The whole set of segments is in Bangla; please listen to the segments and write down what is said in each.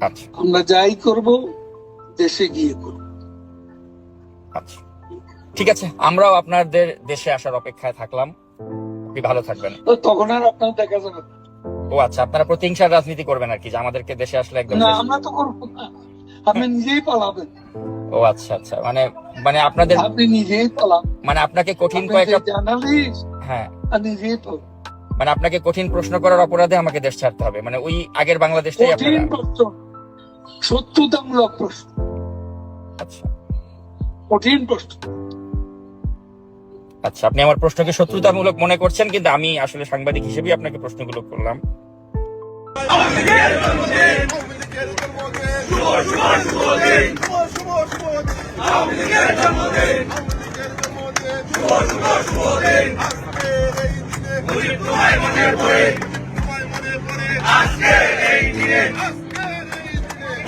আচ্ছা। আমরা যাই করব দেশে গিয়ে করব। আচ্ছা। ঠিক আছে আমরাও আপনাদের দেশে আসার অপেক্ষায় থাকলাম। আপনি ভালো থাকবেন। তখন আর আপনার দেখা যাবে ও আচ্ছা আপনারা প্রতিহিংসার রাজনীতি করবেন আর কি যে আমাদেরকে দেশে আসলে একদম না আমরা তো করব না। আপনি নিজেই পালাবেন। ও আচ্ছা আচ্ছা। মানে মানে আপনাদের আপনি নিজেই পালাবেন মানে আপনাকে কঠিন কয়েকটা জার্নালিস্ট হ্যাঁ। নিজেই পালাবেন মানে আপনাকে কঠিন প্রশ্ন করার অপরাধে আমাকে দেশ ছাড়তে হবে। মানে ওই আগের বাংলাদেশটাই কঠিন আপনারা প্রশ্ন সত্যতামূলক প্রশ্ন। আচ্ছা। কঠিন প্রশ্ন। আচ্ছা আপনি আমার প্রশ্নকে শত্রুতামূলক মনে করছেন কিন্তু আমি আসলে সাংবাদিক হিসেবে আপনাকে প্রশ্নগুলো করলাম।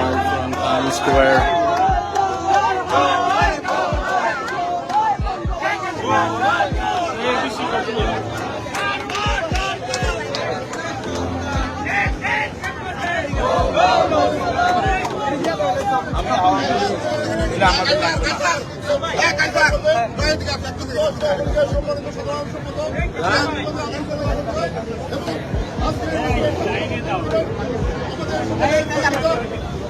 from Times Square. দিয়ে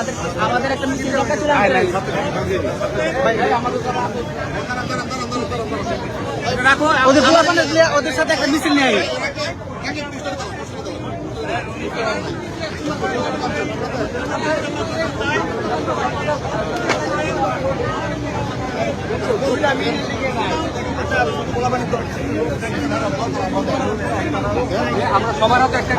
আমাদের আমাদের একটা মিছিল দরকার ছিল রাখো ওদের ওদের সাথে একটা মিছিল নিয়ে। আমরা সবার হাতে একটা